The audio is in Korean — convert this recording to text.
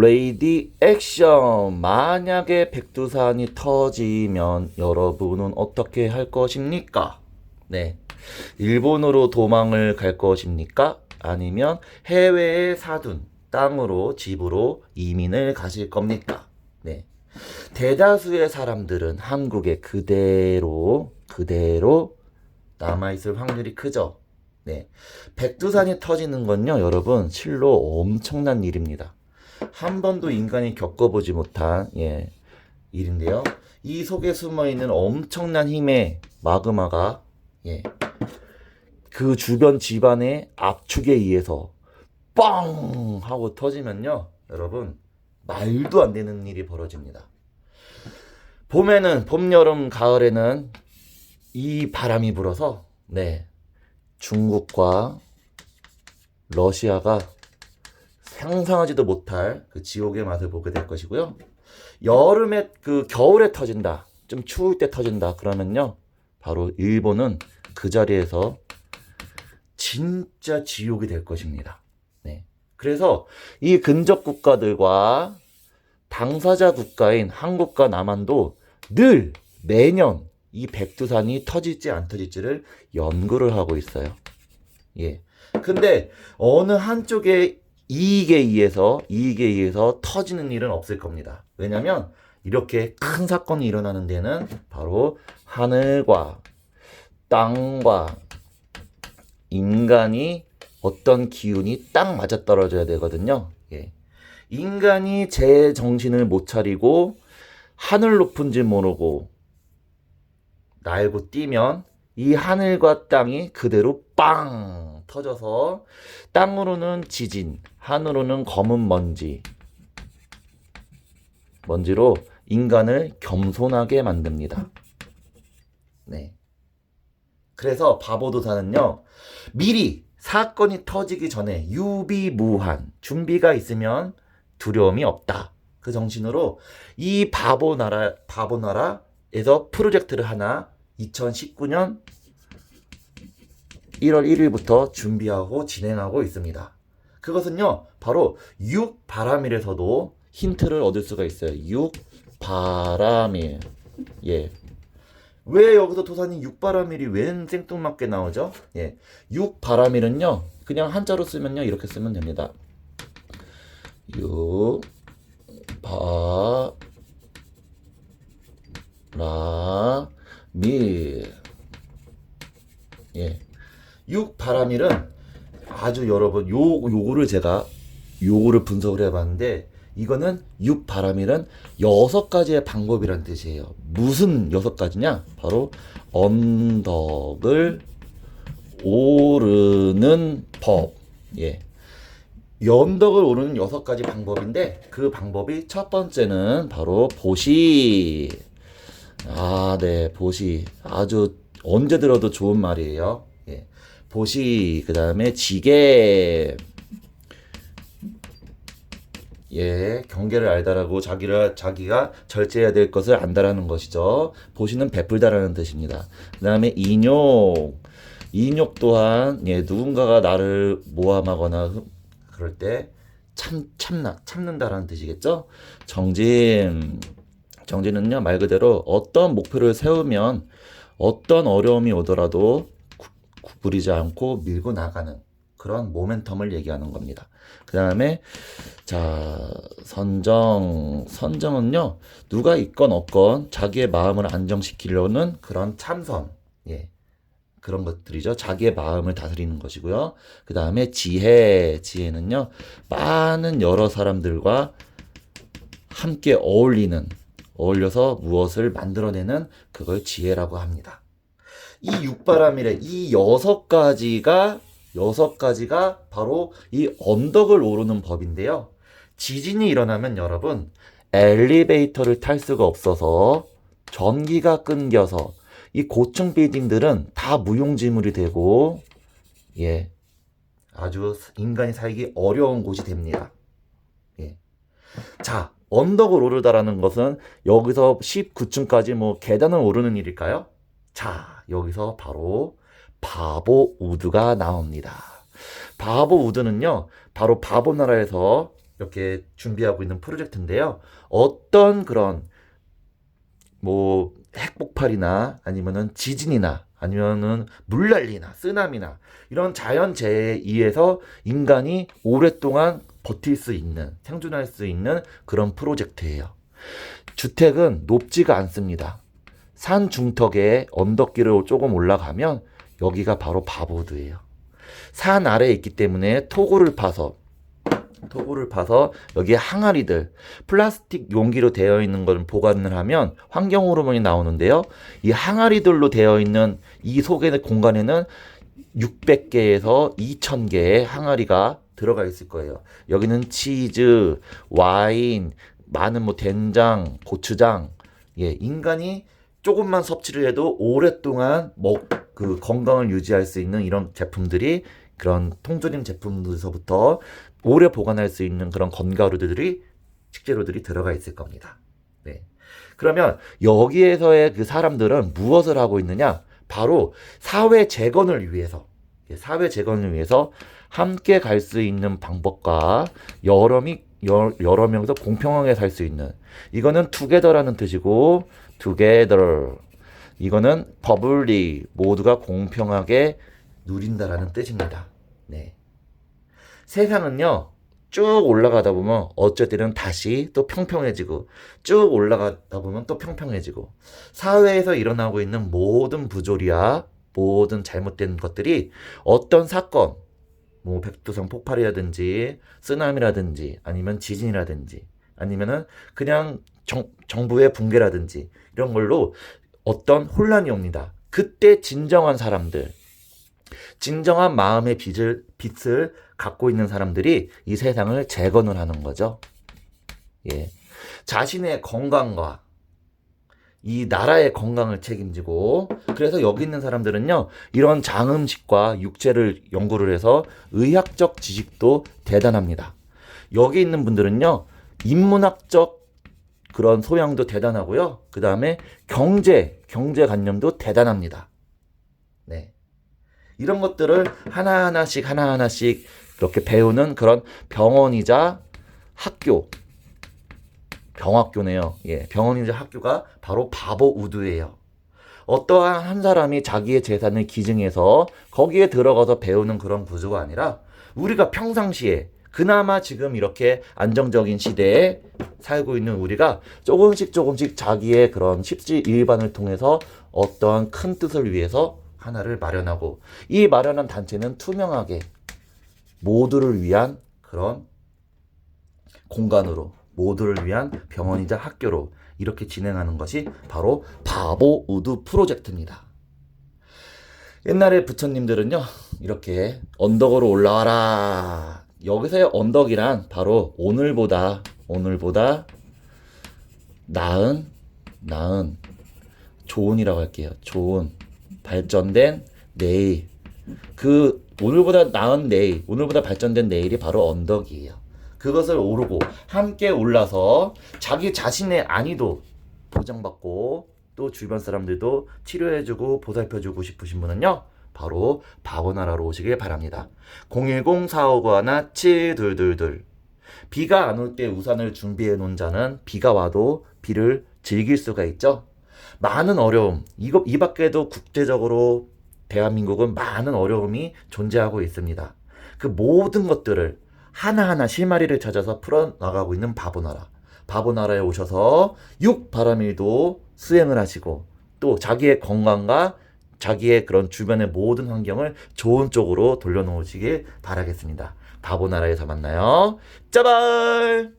레이디 액션 만약에 백두산이 터지면 여러분은 어떻게 할 것입니까? 네. 일본으로 도망을 갈 것입니까? 아니면 해외에 사둔 땅으로 집으로 이민을 가실 겁니까? 네. 대다수의 사람들은 한국에 그대로 그대로 남아 있을 확률이 크죠. 네. 백두산이 터지는 건요, 여러분, 실로 엄청난 일입니다. 한 번도 인간이 겪어보지 못한 예, 일인데요. 이 속에 숨어 있는 엄청난 힘의 마그마가 예, 그 주변 집안의 압축에 의해서 뻥 하고 터지면요, 여러분 말도 안 되는 일이 벌어집니다. 봄에는 봄, 여름, 가을에는 이 바람이 불어서 네 중국과 러시아가 상상하지도 못할 그 지옥의 맛을 보게 될 것이고요. 여름에 그 겨울에 터진다. 좀 추울 때 터진다. 그러면요. 바로 일본은 그 자리에서 진짜 지옥이 될 것입니다. 네. 그래서 이 근접 국가들과 당사자 국가인 한국과 남한도 늘 매년 이 백두산이 터질지 안 터질지를 연구를 하고 있어요. 예. 근데 어느 한쪽에 이익에 의해서 이익에 의해서 터지는 일은 없을 겁니다. 왜냐하면 이렇게 큰 사건이 일어나는 데는 바로 하늘과 땅과 인간이 어떤 기운이 딱 맞아 떨어져야 되거든요. 예. 인간이 제 정신을 못 차리고 하늘 높은지 모르고 날고 뛰면 이 하늘과 땅이 그대로 빵 터져서 땅으로는 지진, 하늘로는 검은 먼지, 먼지로 인간을 겸손하게 만듭니다. 네. 그래서 바보도사는요, 미리 사건이 터지기 전에 유비무한 준비가 있으면 두려움이 없다. 그 정신으로 이 바보 나라, 바보 나라에서 프로젝트를 하나 2019년 1월 1일부터 준비하고 진행하고 있습니다. 그것은요, 바로 육바람일에서도 힌트를 얻을 수가 있어요. 육바람일. 예. 왜 여기서 도사님 육바람일이 웬 생뚱맞게 나오죠? 예. 육바람일은요, 그냥 한자로 쓰면요, 이렇게 쓰면 됩니다. 육, 바, 라, 밀. 예. 육바람일은 아주 여러분 요 요거를 제가 요거를 분석을 해봤는데 이거는 육바람일은 여섯 가지의 방법이란 뜻이에요. 무슨 여섯 가지냐? 바로 언덕을 오르는 법. 예. 연덕을 오르는 여섯 가지 방법인데 그 방법이 첫 번째는 바로 보시. 아, 네, 보시. 아주 언제 들어도 좋은 말이에요. 예. 보시, 그 다음에 지게. 예, 경계를 알다라고 자기를, 자기가 절제해야 될 것을 안다라는 것이죠. 보시는 베풀다라는 뜻입니다. 그 다음에 인욕. 인욕 또한, 예, 누군가가 나를 모함하거나 흠- 그럴 때 참, 참나, 참는다라는 뜻이겠죠? 정진. 정진은요, 말 그대로 어떤 목표를 세우면 어떤 어려움이 오더라도 구- 구부리지 않고 밀고 나가는 그런 모멘텀을 얘기하는 겁니다. 그 다음에, 자, 선정. 선정은요, 누가 있건 없건 자기의 마음을 안정시키려는 그런 참선. 예. 그런 것들이죠. 자기의 마음을 다스리는 것이고요. 그 다음에 지혜. 지혜는요, 많은 여러 사람들과 함께 어울리는, 어울려서 무엇을 만들어내는 그걸 지혜라고 합니다. 이 육바람일의 이 여섯 가지가, 여섯 가지가 바로 이 언덕을 오르는 법인데요. 지진이 일어나면 여러분, 엘리베이터를 탈 수가 없어서 전기가 끊겨서 이 고층 빌딩들은 다 무용지물이 되고, 예, 아주 인간이 살기 어려운 곳이 됩니다. 예. 자, 언덕을 오르다라는 것은 여기서 19층까지 뭐 계단을 오르는 일일까요? 자, 여기서 바로 바보 우드가 나옵니다. 바보 우드는요, 바로 바보 나라에서 이렇게 준비하고 있는 프로젝트인데요. 어떤 그런 뭐 핵폭발이나 아니면은 지진이나 아니면은 물난리나 쓰나미나 이런 자연재해에 의해서 인간이 오랫동안 버틸 수 있는 생존할 수 있는 그런 프로젝트예요. 주택은 높지가 않습니다. 산 중턱에 언덕길을 조금 올라가면 여기가 바로 바보드예요. 산 아래에 있기 때문에 토구를 파서 토구를 파서 여기에 항아리들 플라스틱 용기로 되어 있는 걸 보관을 하면 환경 호르몬이 나오는데요. 이 항아리들로 되어 있는 이 속의 공간에는 600개에서 2000개의 항아리가 들어가 있을 거예요. 여기는 치즈, 와인, 많은 뭐 된장, 고추장, 예, 인간이 조금만 섭취를 해도 오랫동안 먹, 그 건강을 유지할 수 있는 이런 제품들이 그런 통조림 제품에서부터 오래 보관할 수 있는 그런 건가루들이 식재료들이 들어가 있을 겁니다. 네. 그러면 여기에서의 그 사람들은 무엇을 하고 있느냐? 바로 사회 재건을 위해서, 예, 사회 재건을 위해서 함께 갈 수 있는 방법과 여러 미, 여, 여러 명이서 공평하게 살 수 있는 이거는 투게더라는 뜻이고 together 이거는 public 모두가 공평하게 누린다라는 뜻입니다. 네. 세상은요, 쭉 올라가다 보면 어쩔 때는 다시 또 평평해지고 쭉 올라가다 보면 또 평평해지고 사회에서 일어나고 있는 모든 부조리와 모든 잘못된 것들이 어떤 사건 뭐 백두산 폭발이라든지 쓰나미라든지 아니면 지진이라든지 아니면은 그냥 정, 정부의 붕괴라든지 이런 걸로 어떤 혼란이 옵니다. 그때 진정한 사람들 진정한 마음의 빚을, 빚을 갖고 있는 사람들이 이 세상을 재건을 하는 거죠. 예. 자신의 건강과 이 나라의 건강을 책임지고 그래서 여기 있는 사람들은요 이런 장음식과 육체를 연구를 해서 의학적 지식도 대단합니다. 여기 있는 분들은요 인문학적 그런 소양도 대단하고요. 그 다음에 경제 경제관념도 대단합니다. 네. 이런 것들을 하나하나씩 하나하나씩 이렇게 배우는 그런 병원이자 학교 병학교네요. 예, 병원이자 학교가 바로 바보 우드예요. 어떠한 한 사람이 자기의 재산을 기증해서 거기에 들어가서 배우는 그런 구조가 아니라 우리가 평상시에 그나마 지금 이렇게 안정적인 시대에 살고 있는 우리가 조금씩 조금씩 자기의 그런 십지 일반을 통해서 어떠한 큰 뜻을 위해서 하나를 마련하고 이 마련한 단체는 투명하게 모두를 위한 그런 공간으로 모두를 위한 병원이자 학교로 이렇게 진행하는 것이 바로 바보 우드 프로젝트입니다. 옛날에 부처님들은요, 이렇게 언덕으로 올라와라. 여기서의 언덕이란 바로 오늘보다, 오늘보다 나은, 나은, 좋은이라고 할게요. 좋은, 발전된 내일. 그 오늘보다 나은 내일, 오늘보다 발전된 내일이 바로 언덕이에요. 그것을 오르고 함께 올라서 자기 자신의 안위도 보장받고 또 주변 사람들도 치료해주고 보살펴주고 싶으신 분은요. 바로 바보나라로 오시길 바랍니다. 010-459-1722 비가 안 올 때 우산을 준비해 놓은 자는 비가 와도 비를 즐길 수가 있죠. 많은 어려움, 이거, 이 밖에도 국제적으로 대한민국은 많은 어려움이 존재하고 있습니다. 그 모든 것들을 하나하나 실마리를 찾아서 풀어나가고 있는 바보나라. 바보나라에 오셔서 육바람일도 수행을 하시고 또 자기의 건강과 자기의 그런 주변의 모든 환경을 좋은 쪽으로 돌려놓으시길 바라겠습니다. 바보나라에서 만나요. 짜발!